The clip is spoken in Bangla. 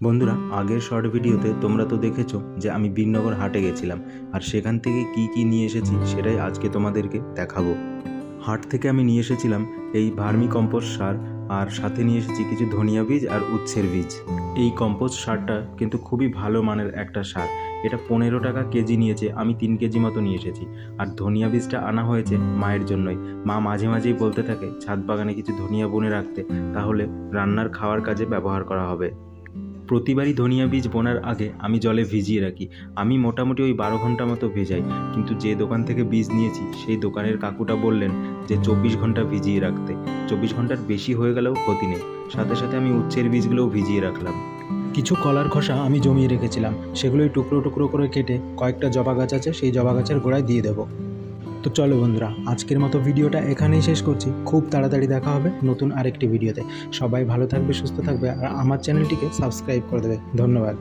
বন্ধুরা, আগের শর্ট ভিডিওতে তোমরা তো দেখেছ যে আমি বীরনগর হাটে গেছিলাম। আর সেখান থেকে কি কি নিয়ে এসেছি সেটাই আজকে তোমাদেরকে দেখাবো। হাট থেকে আমি নিয়ে এসেছিলাম এই ভার্মি কম্পোস্ট সার, আর সাথে নিয়ে এসেছি কিছু ধনিয়া বীজ আর উচ্ছের বীজ। এই কম্পোস্ট সারটা কিন্তু খুবই ভালো মানের একটা সার। এটা পনেরো টাকা কেজি নিয়েছে, আমি তিন কেজি মতো নিয়ে এসেছি। আর ধনিয়া বীজটা আনা হয়েছে মায়ের জন্যই। মা মাঝে মাঝেই বলতে থাকে, ছাদ বাগানে কিছু ধনিয়া বনে রাখতে, তাহলে রান্নার খাওয়ার কাজে ব্যবহার করা হবে। প্রতিবারই ধনিয়া বীজ বোনার আগে আমি জলে ভিজিয়ে রাখি। আমি মোটামুটি ওই বারো ঘণ্টা মতো ভেজাই। কিন্তু যে দোকান থেকে বীজ নিয়েছি, সেই দোকানের কাকুটা বললেন যে, চব্বিশ ঘণ্টা ভিজিয়ে রাখতে। চব্বিশ ঘণ্টার বেশি হয়ে গেলেও ক্ষতি নেই। সাথে সাথে আমি উচ্ছের বীজগুলোও ভিজিয়ে রাখলাম। কিছু কলার খোসা আমি জমিয়ে রেখেছিলাম। সেগুলোই টুকরো টুকরো করে কেটে কয়েকটা জবা গাছ আছে, সেই জবা গাছের গোড়ায় দিয়ে দেবো। তো চলো বন্ধুরা, আজকের মতো ভিডিওটা এখানেই শেষ করছি। খুব তাড়াতাড়ি দেখা হবে নতুন আরেকটি ভিডিওতে। সবাই ভালো থাকবে, সুস্থ থাকবে, আর আমার চ্যানেলটিকে সাবস্ক্রাইব করে দেবে। ধন্যবাদ।